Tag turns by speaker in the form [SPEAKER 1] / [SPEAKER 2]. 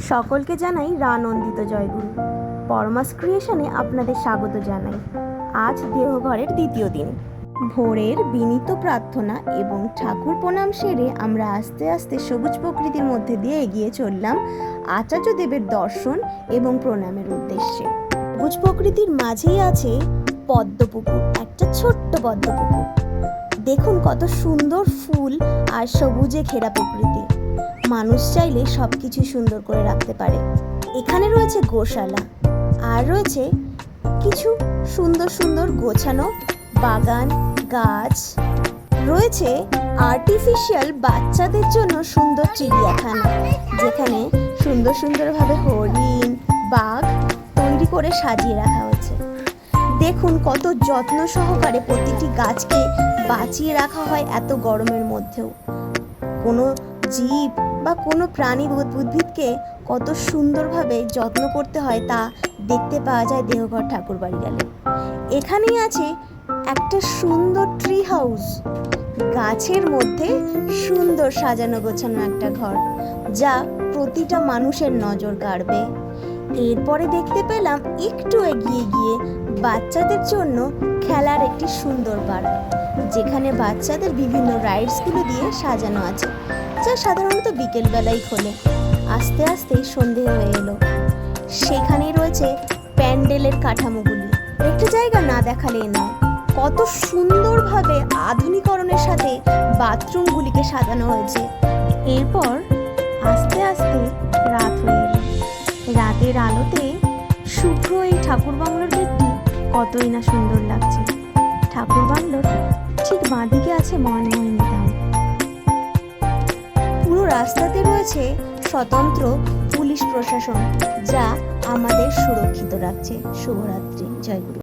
[SPEAKER 1] সকলকে জানাই রানন্দিত জয়গুরু। পরমাস ক্রিয়েশনে আপনাদের স্বাগত জানাই। আজ দেহঘরের দ্বিতীয় দিন। ভোরের বিনীত প্রার্থনা এবং ঠাকুর প্রণাম সেরে আমরা আস্তে আস্তে সবুজ প্রকৃতির মধ্যে দিয়ে এগিয়ে চললাম আচার্য দেবের দর্শন এবং প্রণামের উদ্দেশ্যে। সবুজ প্রকৃতির মাঝেই আছে পদ্মপুকুর, একটা ছোট্ট পদ্মপুকুর। দেখুন কত সুন্দর ফুল আর সবুজে ঘেরা প্রকৃতি। মানুষ চাইলে সব কিছু সুন্দর করে রাখতে পারে। এখানে রয়েছে গোশালা, আর রয়েছে কিছু সুন্দর সুন্দর গোছানো বাগান, গাছ, রয়েছে আর্টিফিশিয়াল বাচ্চাদের জন্য সুন্দর চিড়িয়াখানা, যেখানে সুন্দর সুন্দরভাবে হরিণ, বাঘ তৈরি করে সাজিয়ে রাখা হয়েছে। দেখুন কত যত্ন সহকারে প্রতিটি গাছকে বাঁচিয়ে রাখা হয় এত গরমের মধ্যেও। কোনো জীব বা কোনো প্রাণী উদ- উদ্ভিদকে কত সুন্দরভাবে যত্ন করতে হয় তা দেখতে পাওয়া যায় দেহঘর ঠাকুর বাড়ি গেলে। এখানেই আছে একটা সুন্দর ট্রি হাউস গাছের মধ্যে সুন্দর সাজানো গোছানো একটা ঘর, যা প্রতিটা মানুষের নজর কাড়বে। এরপরে দেখতে পেলাম একটু এগিয়ে গিয়ে বাচ্চাদের জন্য খেলার একটি সুন্দর পার্ক যেখানে বাচ্চাদের বিভিন্ন রাইডসগুলো দিয়ে সাজানো আছে। যা সাধারণত বিকেলবেলায় খোলে। আস্তে আস্তে সন্ধে হয়ে এলো। সেখানেই রয়েছে প্যান্ডেলের কাঠামোগুলি। একটা জায়গা না দেখালেই নয়, কত সুন্দরভাবে আধুনিকরণের সাথে বাথরুমগুলিকে সাজানো হয়েছে। এরপর আস্তে আস্তে রাত হয়ে এলো। রাতের আলোতে শুভ্র এই ঠাকুর বাংলোর গেটটি কতই না সুন্দর লাগছে। ঠাকুর বাংলোর ঠিক বাঁদিকে আছে মনমোহিনী রাস্তাতে রয়েছে স্বতন্ত্র পুলিশ প্রশাসন যা আমাদের সুরক্ষিত রাখছে। শুভরাত্রি। জয়গুরু